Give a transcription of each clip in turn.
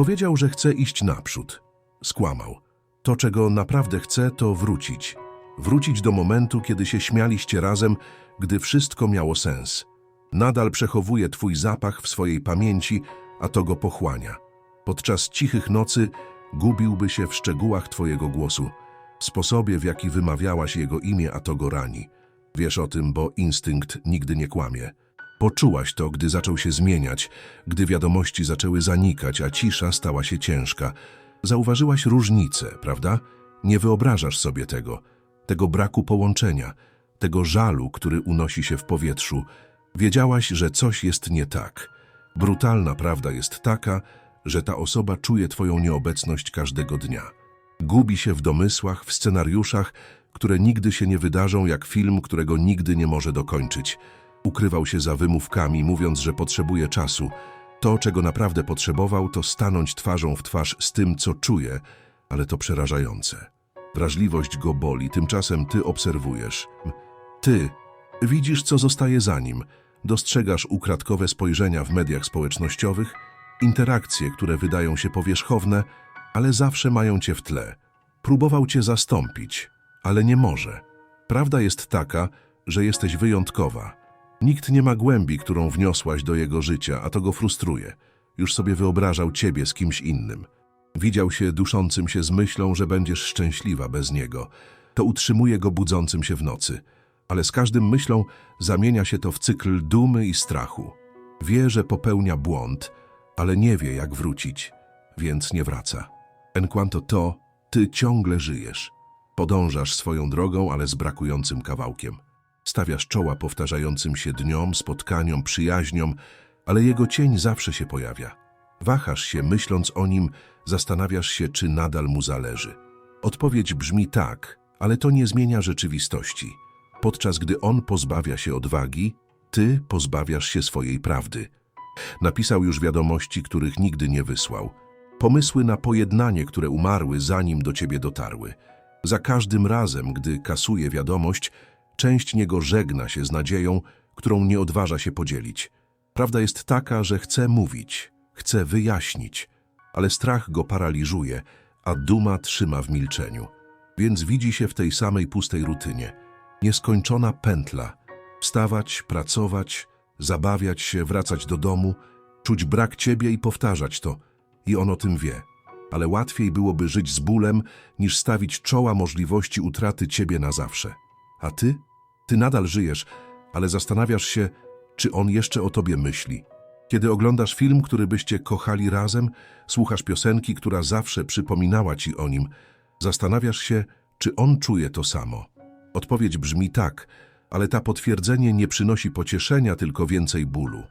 Powiedział, że chce iść naprzód. Skłamał. To, czego naprawdę chce, to wrócić. Wrócić do momentu, kiedy się śmialiście razem, gdy wszystko miało sens. Nadal przechowuje twój zapach w swojej pamięci, a to go pochłania. Podczas cichych nocy gubiłby się w szczegółach twojego głosu, w sposobie, w jaki wymawiałaś jego imię, a to go rani. Wiesz o tym, bo instynkt nigdy nie kłamie. Poczułaś to, gdy zaczął się zmieniać, gdy wiadomości zaczęły zanikać, a cisza stała się ciężka. Zauważyłaś różnicę, prawda? Nie wyobrażasz sobie tego, tego braku połączenia, tego żalu, który unosi się w powietrzu. Wiedziałaś, że coś jest nie tak. Brutalna prawda jest taka, że ta osoba czuje twoją nieobecność każdego dnia. Gubi się w domysłach, w scenariuszach, które nigdy się nie wydarzą, jak film, którego nigdy nie może dokończyć. Ukrywał się za wymówkami, mówiąc, że potrzebuje czasu. To, czego naprawdę potrzebował, to stanąć twarzą w twarz z tym, co czuje, ale to przerażające. Wrażliwość go boli, tymczasem ty obserwujesz. Ty widzisz, co zostaje za nim. Dostrzegasz ukradkowe spojrzenia w mediach społecznościowych, interakcje, które wydają się powierzchowne, ale zawsze mają cię w tle. Próbował cię zastąpić, ale nie może. Prawda jest taka, że jesteś wyjątkowa. Nikt nie ma głębi, którą wniosłaś do jego życia, a to go frustruje. Już sobie wyobrażał ciebie z kimś innym. Widział się duszącym się z myślą, że będziesz szczęśliwa bez niego. To utrzymuje go budzącym się w nocy. Ale z każdym myślą zamienia się to w cykl dumy i strachu. Wie, że popełnia błąd, ale nie wie, jak wrócić, więc nie wraca. En quanto to, ty ciągle żyjesz. Podążasz swoją drogą, ale z brakującym kawałkiem. Stawiasz czoła powtarzającym się dniom, spotkaniom, przyjaźniom, ale jego cień zawsze się pojawia. Wahasz się, myśląc o nim, zastanawiasz się, czy nadal mu zależy. Odpowiedź brzmi tak, ale to nie zmienia rzeczywistości. Podczas gdy on pozbawia się odwagi, ty pozbawiasz się swojej prawdy. Napisał już wiadomości, których nigdy nie wysłał. Pomysły na pojednanie, które umarły, zanim do ciebie dotarły. Za każdym razem, gdy kasuje wiadomość, część niego żegna się z nadzieją, którą nie odważa się podzielić. Prawda jest taka, że chce mówić, chce wyjaśnić, ale strach go paraliżuje, a duma trzyma w milczeniu. Więc widzi się w tej samej pustej rutynie. Nieskończona pętla. Wstawać, pracować, zabawiać się, wracać do domu, czuć brak ciebie i powtarzać to. I on o tym wie. Ale łatwiej byłoby żyć z bólem, niż stawić czoła możliwości utraty ciebie na zawsze. A ty? Ty nadal żyjesz, ale zastanawiasz się, czy on jeszcze o tobie myśli. Kiedy oglądasz film, który byście kochali razem, słuchasz piosenki, która zawsze przypominała ci o nim, zastanawiasz się, czy on czuje to samo. Odpowiedź brzmi tak, ale ta potwierdzenie nie przynosi pocieszenia, tylko więcej bólu.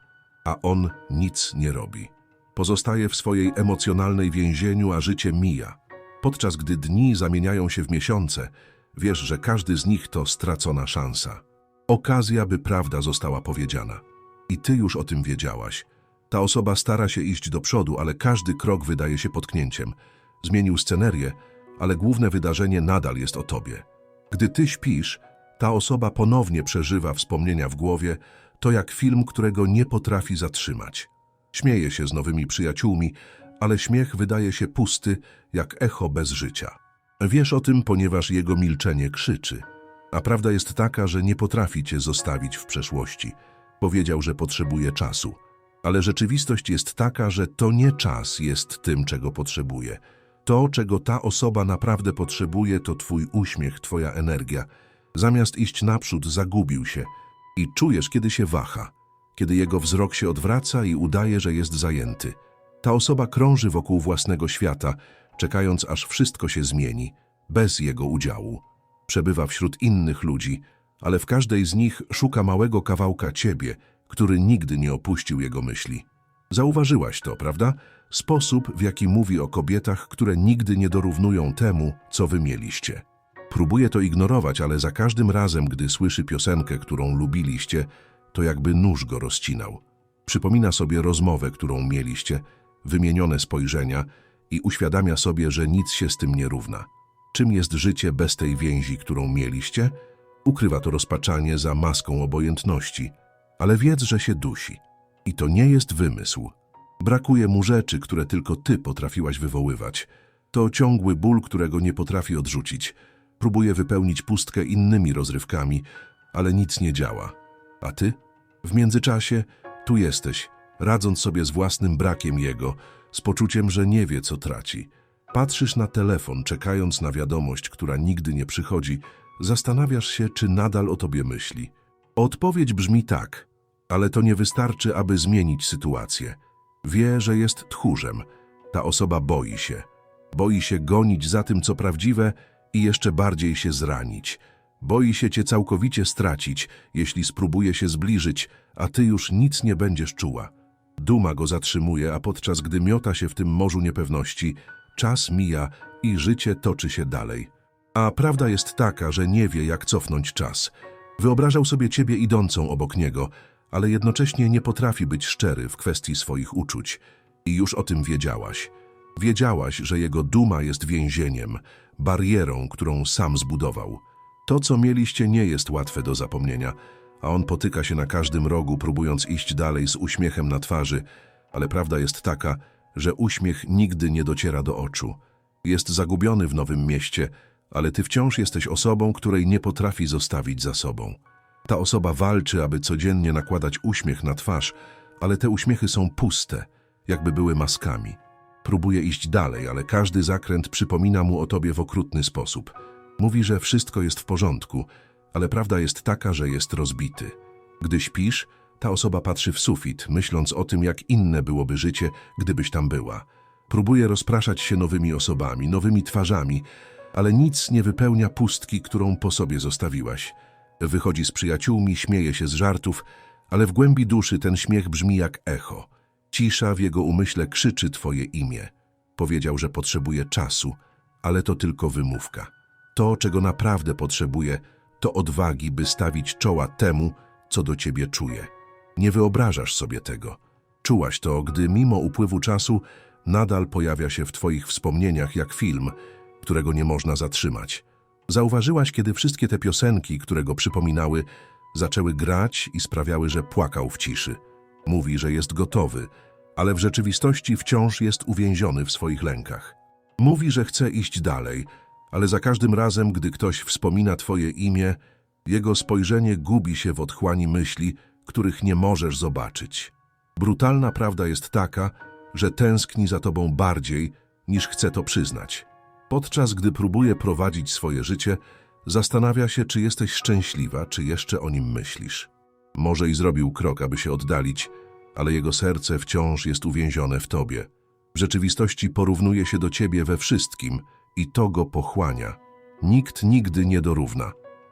A on nic nie robi. Pozostaje w swojej emocjonalnej więzieniu, a życie mija. Podczas gdy dni zamieniają się w miesiące, wiesz, że każdy z nich to stracona szansa. Okazja, by prawda została powiedziana. I ty już o tym wiedziałaś. Ta osoba stara się iść do przodu, ale każdy krok wydaje się potknięciem. Zmienił scenerię, ale główne wydarzenie nadal jest o tobie. Gdy ty śpisz, ta osoba ponownie przeżywa wspomnienia w głowie, to jak film, którego nie potrafi zatrzymać. Śmieje się z nowymi przyjaciółmi, ale śmiech wydaje się pusty, jak echo bez życia. Wiesz o tym, ponieważ jego milczenie krzyczy. A prawda jest taka, że nie potrafi cię zostawić w przeszłości. Powiedział, że potrzebuje czasu. Ale rzeczywistość jest taka, że to nie czas jest tym, czego potrzebuje. To, czego ta osoba naprawdę potrzebuje, to twój uśmiech, twoja energia. Zamiast iść naprzód, zagubił się i czujesz, kiedy się waha, kiedy jego wzrok się odwraca i udaje, że jest zajęty. Ta osoba krąży wokół własnego świata, czekając aż wszystko się zmieni, bez jego udziału. Przebywa wśród innych ludzi, ale w każdej z nich szuka małego kawałka ciebie, który nigdy nie opuścił jego myśli. Zauważyłaś to, prawda? Sposób, w jaki mówi o kobietach, które nigdy nie dorównują temu, co wy mieliście. Próbuje to ignorować, ale za każdym razem, gdy słyszy piosenkę, którą lubiliście, to jakby nóż go rozcinał. Przypomina sobie rozmowę, którą mieliście, wymienione spojrzenia i uświadamia sobie, że nic się z tym nie równa. Czym jest życie bez tej więzi, którą mieliście? Ukrywa to rozpaczanie za maską obojętności, ale wiedz, że się dusi. I to nie jest wymysł. Brakuje mu rzeczy, które tylko ty potrafiłaś wywoływać. To ciągły ból, którego nie potrafi odrzucić. Próbuje wypełnić pustkę innymi rozrywkami, ale nic nie działa. A ty? W międzyczasie tu jesteś, radząc sobie z własnym brakiem jego, z poczuciem, że nie wie, co traci. Patrzysz na telefon, czekając na wiadomość, która nigdy nie przychodzi, zastanawiasz się, czy nadal o tobie myśli. Odpowiedź brzmi tak, ale to nie wystarczy, aby zmienić sytuację. Wie, że jest tchórzem. Ta osoba boi się. Boi się gonić za tym, co prawdziwe i jeszcze bardziej się zranić. Boi się cię całkowicie stracić, jeśli spróbuje się zbliżyć, a ty już nic nie będziesz czuła. Duma go zatrzymuje, a podczas gdy miota się w tym morzu niepewności, czas mija i życie toczy się dalej. A prawda jest taka, że nie wie, jak cofnąć czas. Wyobrażał sobie ciebie idącą obok niego, ale jednocześnie nie potrafi być szczery w kwestii swoich uczuć. I już o tym wiedziałaś. Wiedziałaś, że jego duma jest więzieniem, barierą, którą sam zbudował. To, co mieliście, nie jest łatwe do zapomnienia, a on potyka się na każdym rogu, próbując iść dalej z uśmiechem na twarzy, ale prawda jest taka, że uśmiech nigdy nie dociera do oczu. Jest zagubiony w nowym mieście, ale ty wciąż jesteś osobą, której nie potrafi zostawić za sobą. Ta osoba walczy, aby codziennie nakładać uśmiech na twarz, ale te uśmiechy są puste, jakby były maskami. Próbuje iść dalej, ale każdy zakręt przypomina mu o tobie w okrutny sposób. Mówi, że wszystko jest w porządku, ale prawda jest taka, że jest rozbity. Gdy śpisz, ta osoba patrzy w sufit, myśląc o tym, jak inne byłoby życie, gdybyś tam była. Próbuje rozpraszać się nowymi osobami, nowymi twarzami, ale nic nie wypełnia pustki, którą po sobie zostawiłaś. Wychodzi z przyjaciółmi, śmieje się z żartów, ale w głębi duszy ten śmiech brzmi jak echo. Cisza w jego umyśle krzyczy twoje imię. Powiedział, że potrzebuje czasu, ale to tylko wymówka. To, czego naprawdę potrzebuje, to odwagi, by stawić czoła temu, co do ciebie czuje. Nie wyobrażasz sobie tego. Czułaś to, gdy mimo upływu czasu nadal pojawia się w twoich wspomnieniach jak film, którego nie można zatrzymać. Zauważyłaś, kiedy wszystkie te piosenki, które go przypominały, zaczęły grać i sprawiały, że płakał w ciszy. Mówi, że jest gotowy, ale w rzeczywistości wciąż jest uwięziony w swoich lękach. Mówi, że chce iść dalej, ale za każdym razem, gdy ktoś wspomina twoje imię, jego spojrzenie gubi się w otchłani myśli, których nie możesz zobaczyć. Brutalna prawda jest taka, że tęskni za tobą bardziej, niż chce to przyznać. Podczas gdy próbuje prowadzić swoje życie, zastanawia się, czy jesteś szczęśliwa, czy jeszcze o nim myślisz. Może i zrobił krok, aby się oddalić, ale jego serce wciąż jest uwięzione w tobie. W rzeczywistości porównuje się do ciebie we wszystkim i to go pochłania. Nikt nigdy nie dorówna.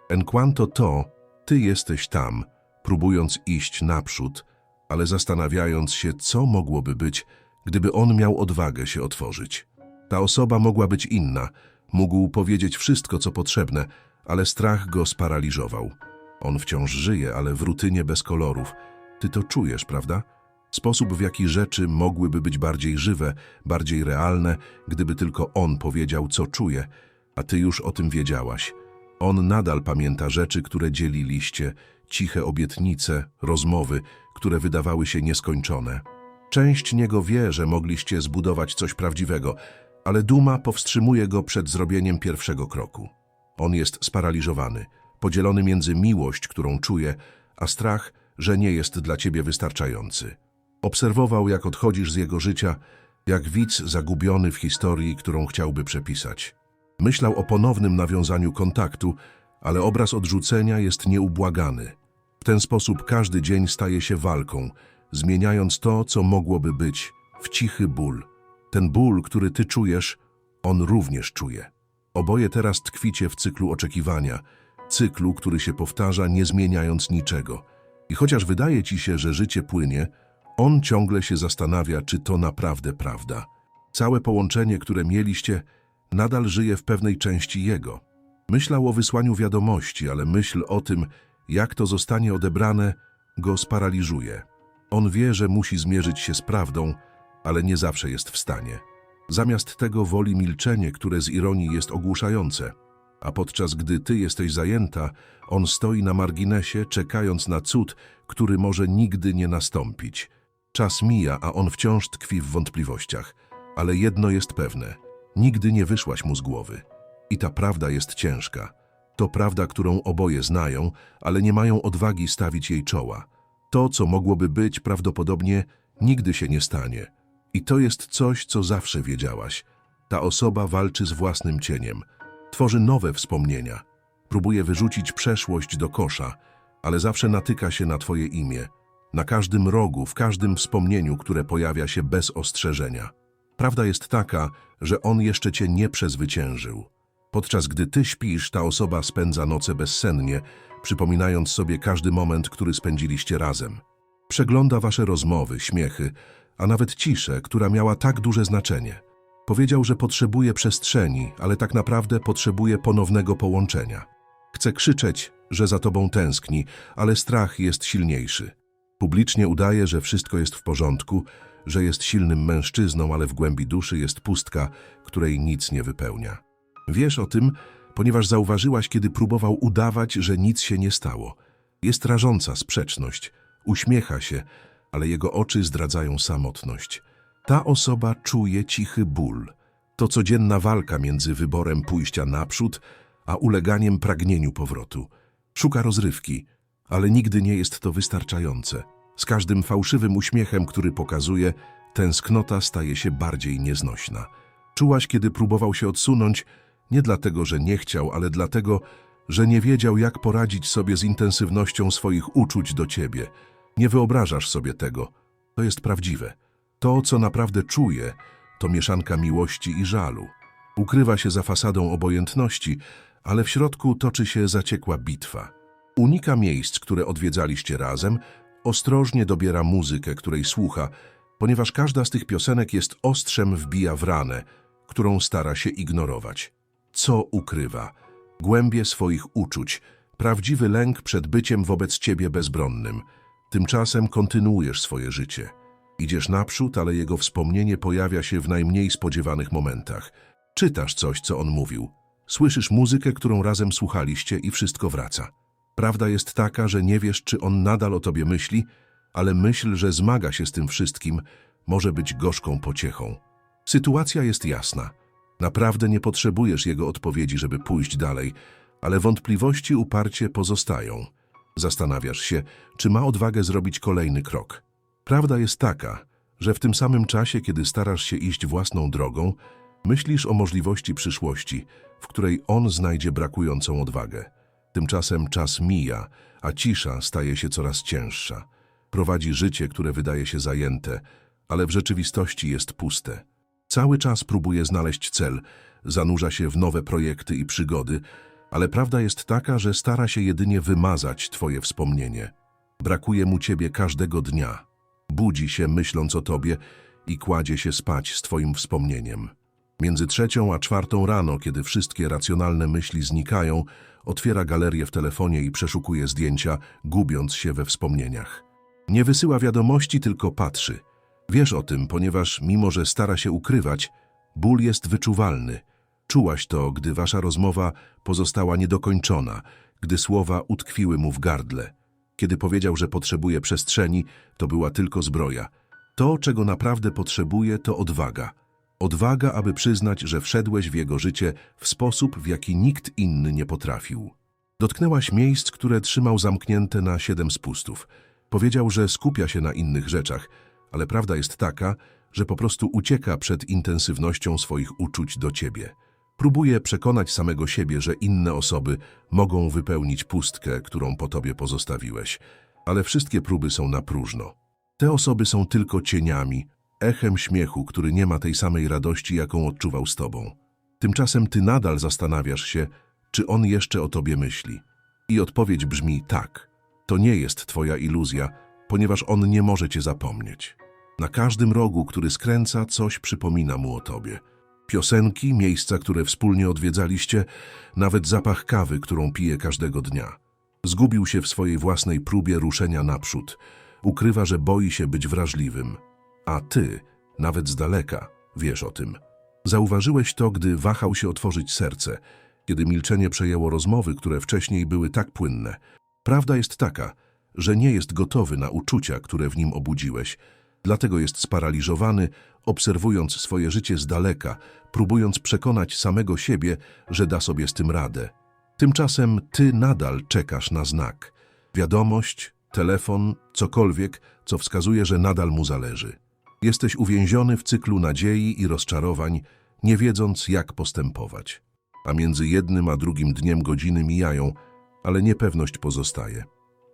En quanto to, ty jesteś tam, próbując iść naprzód, ale zastanawiając się, co mogłoby być, gdyby on miał odwagę się otworzyć. Ta osoba mogła być inna, mógł powiedzieć wszystko, co potrzebne, ale strach go sparaliżował. On wciąż żyje, ale w rutynie bez kolorów. Ty to czujesz, prawda? Sposób, w jaki rzeczy mogłyby być bardziej żywe, bardziej realne, gdyby tylko on powiedział, co czuje, a ty już o tym wiedziałaś. On nadal pamięta rzeczy, które dzieliliście, ciche obietnice, rozmowy, które wydawały się nieskończone. Część niego wie, że mogliście zbudować coś prawdziwego, ale duma powstrzymuje go przed zrobieniem pierwszego kroku. On jest sparaliżowany, podzielony między miłość, którą czuje, a strach, że nie jest dla ciebie wystarczający. Obserwował, jak odchodzisz z jego życia, jak widz zagubiony w historii, którą chciałby przepisać. Myślał o ponownym nawiązaniu kontaktu, ale obraz odrzucenia jest nieubłagany. W ten sposób każdy dzień staje się walką, zmieniając to, co mogłoby być, w cichy ból. Ten ból, który ty czujesz, on również czuje. Oboje teraz tkwicie w cyklu oczekiwania, cyklu, który się powtarza, nie zmieniając niczego. I chociaż wydaje ci się, że życie płynie, on ciągle się zastanawia, czy to naprawdę prawda. Całe połączenie, które mieliście, nadal żyje w pewnej części jego. Myślał o wysłaniu wiadomości, ale myśl o tym, jak to zostanie odebrane, go sparaliżuje. On wie, że musi zmierzyć się z prawdą, ale nie zawsze jest w stanie. Zamiast tego woli milczenie, które z ironii jest ogłuszające. A podczas gdy ty jesteś zajęta, on stoi na marginesie, czekając na cud, który może nigdy nie nastąpić. Czas mija, a on wciąż tkwi w wątpliwościach. Ale jedno jest pewne. Nigdy nie wyszłaś mu z głowy. I ta prawda jest ciężka. To prawda, którą oboje znają, ale nie mają odwagi stawić jej czoła. To, co mogłoby być, prawdopodobnie nigdy się nie stanie. I to jest coś, co zawsze wiedziałaś. Ta osoba walczy z własnym cieniem. Tworzy nowe wspomnienia. Próbuje wyrzucić przeszłość do kosza, ale zawsze natyka się na twoje imię. Na każdym rogu, w każdym wspomnieniu, które pojawia się bez ostrzeżenia. Prawda jest taka, że on jeszcze cię nie przezwyciężył. Podczas gdy ty śpisz, ta osoba spędza noce bezsennie, przypominając sobie każdy moment, który spędziliście razem. Przegląda wasze rozmowy, śmiechy, a nawet ciszę, która miała tak duże znaczenie. Powiedział, że potrzebuje przestrzeni, ale tak naprawdę potrzebuje ponownego połączenia. Chce krzyczeć, że za tobą tęskni, ale strach jest silniejszy. Publicznie udaje, że wszystko jest w porządku, że jest silnym mężczyzną, ale w głębi duszy jest pustka, której nic nie wypełnia. Wiesz o tym, ponieważ zauważyłaś, kiedy próbował udawać, że nic się nie stało. Jest rażąca sprzeczność, uśmiecha się, ale jego oczy zdradzają samotność. Ta osoba czuje cichy ból. To codzienna walka między wyborem pójścia naprzód, a uleganiem pragnieniu powrotu. Szuka rozrywki, ale nigdy nie jest to wystarczające. Z każdym fałszywym uśmiechem, który pokazuje, tęsknota staje się bardziej nieznośna. Czułaś, kiedy próbował się odsunąć, nie dlatego, że nie chciał, ale dlatego, że nie wiedział, jak poradzić sobie z intensywnością swoich uczuć do ciebie. Nie wyobrażasz sobie tego. To jest prawdziwe. To, co naprawdę czuje, to mieszanka miłości i żalu. Ukrywa się za fasadą obojętności, ale w środku toczy się zaciekła bitwa. Unika miejsc, które odwiedzaliście razem, ostrożnie dobiera muzykę, której słucha, ponieważ każda z tych piosenek jest ostrzem wbija w ranę, którą stara się ignorować. Co ukrywa? Głębie swoich uczuć, prawdziwy lęk przed byciem wobec ciebie bezbronnym. Tymczasem kontynuujesz swoje życie. Idziesz naprzód, ale jego wspomnienie pojawia się w najmniej spodziewanych momentach. Czytasz coś, co on mówił. Słyszysz muzykę, którą razem słuchaliście i wszystko wraca. Prawda jest taka, że nie wiesz, czy on nadal o tobie myśli, ale myśl, że zmaga się z tym wszystkim, może być gorzką pociechą. Sytuacja jest jasna. Naprawdę nie potrzebujesz jego odpowiedzi, żeby pójść dalej, ale wątpliwości uparcie pozostają. Zastanawiasz się, czy ma odwagę zrobić kolejny krok. Prawda jest taka, że w tym samym czasie, kiedy starasz się iść własną drogą, myślisz o możliwości przyszłości, w której on znajdzie brakującą odwagę. Tymczasem czas mija, a cisza staje się coraz cięższa. Prowadzi życie, które wydaje się zajęte, ale w rzeczywistości jest puste. Cały czas próbuje znaleźć cel, zanurza się w nowe projekty i przygody, ale prawda jest taka, że stara się jedynie wymazać twoje wspomnienie. Brakuje mu ciebie każdego dnia. Budzi się myśląc o tobie i kładzie się spać z twoim wspomnieniem. Między trzecią a czwartą rano, kiedy wszystkie racjonalne myśli znikają, otwiera galerię w telefonie i przeszukuje zdjęcia, gubiąc się we wspomnieniach. Nie wysyła wiadomości, tylko patrzy. Wiesz o tym, ponieważ mimo, że stara się ukrywać, ból jest wyczuwalny. Czułaś to, gdy wasza rozmowa pozostała niedokończona, gdy słowa utkwiły mu w gardle. Kiedy powiedział, że potrzebuje przestrzeni, to była tylko zbroja. To, czego naprawdę potrzebuje, to odwaga. Odwaga, aby przyznać, że wszedłeś w jego życie w sposób, w jaki nikt inny nie potrafił. Dotknęłaś miejsc, które trzymał zamknięte na siedem spustów. Powiedział, że skupia się na innych rzeczach, ale prawda jest taka, że po prostu ucieka przed intensywnością swoich uczuć do ciebie. Próbuje przekonać samego siebie, że inne osoby mogą wypełnić pustkę, którą po tobie pozostawiłeś, ale wszystkie próby są na próżno. Te osoby są tylko cieniami, echem śmiechu, który nie ma tej samej radości, jaką odczuwał z tobą. Tymczasem ty nadal zastanawiasz się, czy on jeszcze o tobie myśli. I odpowiedź brzmi tak. To nie jest twoja iluzja, ponieważ on nie może cię zapomnieć. Na każdym rogu, który skręca, coś przypomina mu o tobie. Piosenki, miejsca, które wspólnie odwiedzaliście, nawet zapach kawy, którą pije każdego dnia. Zgubił się w swojej własnej próbie ruszenia naprzód. Ukrywa, że boi się być wrażliwym. A ty, nawet z daleka, wiesz o tym. Zauważyłeś to, gdy wahał się otworzyć serce, kiedy milczenie przejęło rozmowy, które wcześniej były tak płynne. Prawda jest taka, że nie jest gotowy na uczucia, które w nim obudziłeś, Dlatego jest sparaliżowany, obserwując swoje życie z daleka, próbując przekonać samego siebie, że da sobie z tym radę. Tymczasem ty nadal czekasz na znak. Wiadomość, telefon, cokolwiek, co wskazuje, że nadal mu zależy. Jesteś uwięziony w cyklu nadziei i rozczarowań, nie wiedząc, jak postępować. A między jednym a drugim dniem godziny mijają, ale niepewność pozostaje.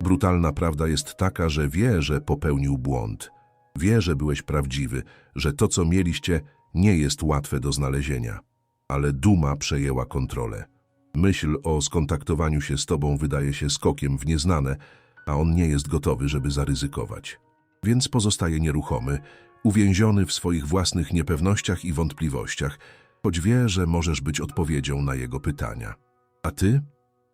Brutalna prawda jest taka, że wie, że popełnił błąd. Wie, że byłeś prawdziwy, że to, co mieliście, nie jest łatwe do znalezienia. Ale duma przejęła kontrolę. Myśl o skontaktowaniu się z tobą wydaje się skokiem w nieznane, a on nie jest gotowy, żeby zaryzykować. Więc pozostaje nieruchomy, uwięziony w swoich własnych niepewnościach i wątpliwościach, choć wie, że możesz być odpowiedzią na jego pytania. A ty?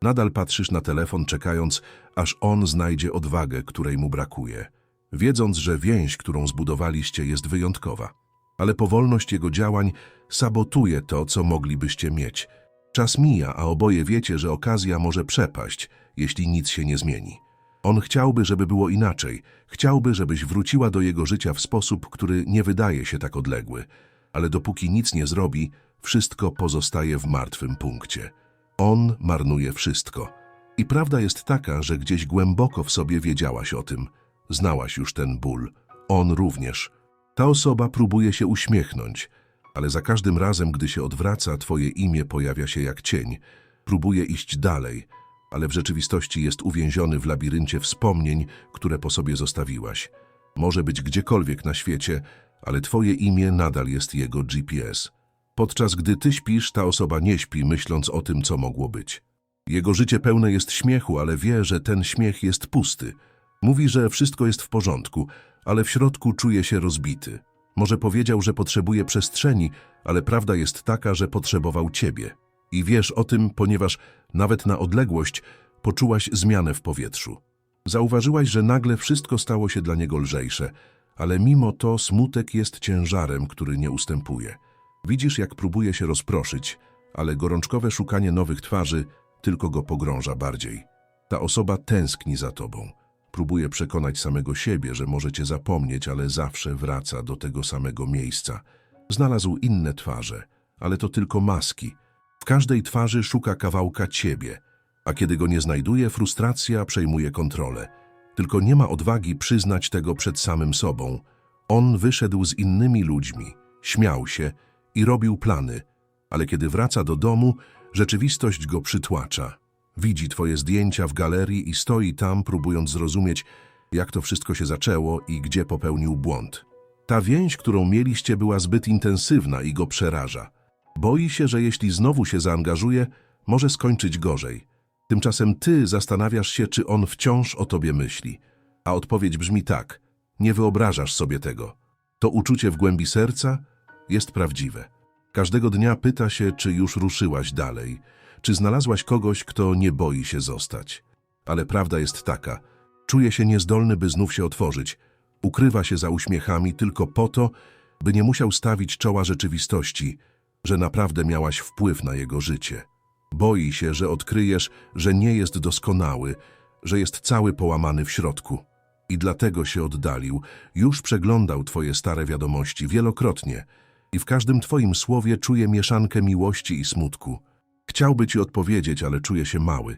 Nadal patrzysz na telefon, czekając, aż on znajdzie odwagę, której mu brakuje, wiedząc, że więź, którą zbudowaliście, jest wyjątkowa. Ale powolność jego działań sabotuje to, co moglibyście mieć. Czas mija, a oboje wiecie, że okazja może przepaść, jeśli nic się nie zmieni. On chciałby, żeby było inaczej. Chciałby, żebyś wróciła do jego życia w sposób, który nie wydaje się tak odległy. Ale dopóki nic nie zrobi, wszystko pozostaje w martwym punkcie. On marnuje wszystko. I prawda jest taka, że gdzieś głęboko w sobie wiedziałaś o tym. Znałaś już ten ból. On również. Ta osoba próbuje się uśmiechnąć, ale za każdym razem, gdy się odwraca, twoje imię pojawia się jak cień. Próbuje iść dalej, ale w rzeczywistości jest uwięziony w labiryncie wspomnień, które po sobie zostawiłaś. Może być gdziekolwiek na świecie, ale twoje imię nadal jest jego GPS. Podczas gdy ty śpisz, ta osoba nie śpi, myśląc o tym, co mogło być. Jego życie pełne jest śmiechu, ale wie, że ten śmiech jest pusty. Mówi, że wszystko jest w porządku, ale w środku czuje się rozbity. Może powiedział, że potrzebuje przestrzeni, ale prawda jest taka, że potrzebował ciebie. I wiesz o tym, ponieważ nawet na odległość poczułaś zmianę w powietrzu. Zauważyłaś, że nagle wszystko stało się dla niego lżejsze, ale mimo to smutek jest ciężarem, który nie ustępuje. Widzisz, jak próbuje się rozproszyć, ale gorączkowe szukanie nowych twarzy tylko go pogrąża bardziej. Ta osoba tęskni za tobą. Próbuje przekonać samego siebie, że może cię zapomnieć, ale zawsze wraca do tego samego miejsca. Znalazł inne twarze, ale to tylko maski. Każdej twarzy szuka kawałka ciebie, a kiedy go nie znajduje, frustracja przejmuje kontrolę. Tylko nie ma odwagi przyznać tego przed samym sobą. On wyszedł z innymi ludźmi, śmiał się i robił plany, ale kiedy wraca do domu, rzeczywistość go przytłacza. Widzi twoje zdjęcia w galerii i stoi tam, próbując zrozumieć, jak to wszystko się zaczęło i gdzie popełnił błąd. Ta więź, którą mieliście, była zbyt intensywna i go przeraża. Boi się, że jeśli znowu się zaangażuje, może skończyć gorzej. Tymczasem ty zastanawiasz się, czy on wciąż o tobie myśli. A odpowiedź brzmi tak: nie wyobrażasz sobie tego. To uczucie w głębi serca jest prawdziwe. Każdego dnia pyta się, czy już ruszyłaś dalej, czy znalazłaś kogoś, kto nie boi się zostać. Ale prawda jest taka: czuje się niezdolny, by znów się otworzyć. Ukrywa się za uśmiechami tylko po to, by nie musiał stawić czoła rzeczywistości, że naprawdę miałaś wpływ na jego życie. Boi się, że odkryjesz, że nie jest doskonały, że jest cały połamany w środku. I dlatego się oddalił. Już przeglądał twoje stare wiadomości wielokrotnie i w każdym twoim słowie czuje mieszankę miłości i smutku. Chciałby ci odpowiedzieć, ale czuje się mały,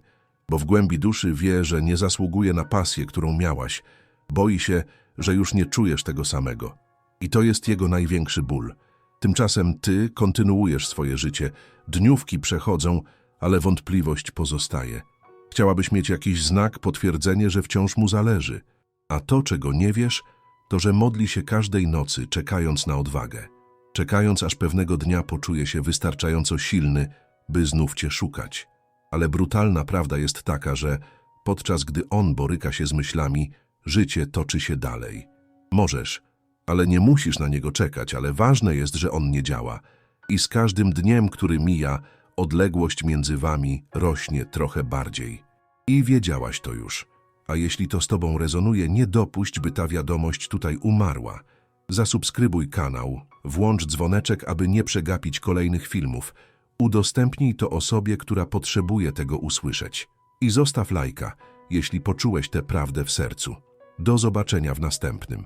bo w głębi duszy wie, że nie zasługuje na pasję, którą miałaś. Boi się, że już nie czujesz tego samego. I to jest jego największy ból. Tymczasem ty kontynuujesz swoje życie, dniówki przechodzą, ale wątpliwość pozostaje. Chciałabyś mieć jakiś znak, potwierdzenie, że wciąż mu zależy. A to, czego nie wiesz, to że modli się każdej nocy, czekając na odwagę. Czekając, aż pewnego dnia poczuje się wystarczająco silny, by znów cię szukać. Ale brutalna prawda jest taka, że podczas gdy on boryka się z myślami, życie toczy się dalej. Możesz, ale nie musisz na niego czekać, ale ważne jest, że on nie działa. I z każdym dniem, który mija, odległość między wami rośnie trochę bardziej. I wiedziałaś to już. A jeśli to z tobą rezonuje, nie dopuść, by ta wiadomość tutaj umarła. Zasubskrybuj kanał, włącz dzwoneczek, aby nie przegapić kolejnych filmów. Udostępnij to osobie, która potrzebuje tego usłyszeć. I zostaw lajka, jeśli poczułeś tę prawdę w sercu. Do zobaczenia w następnym.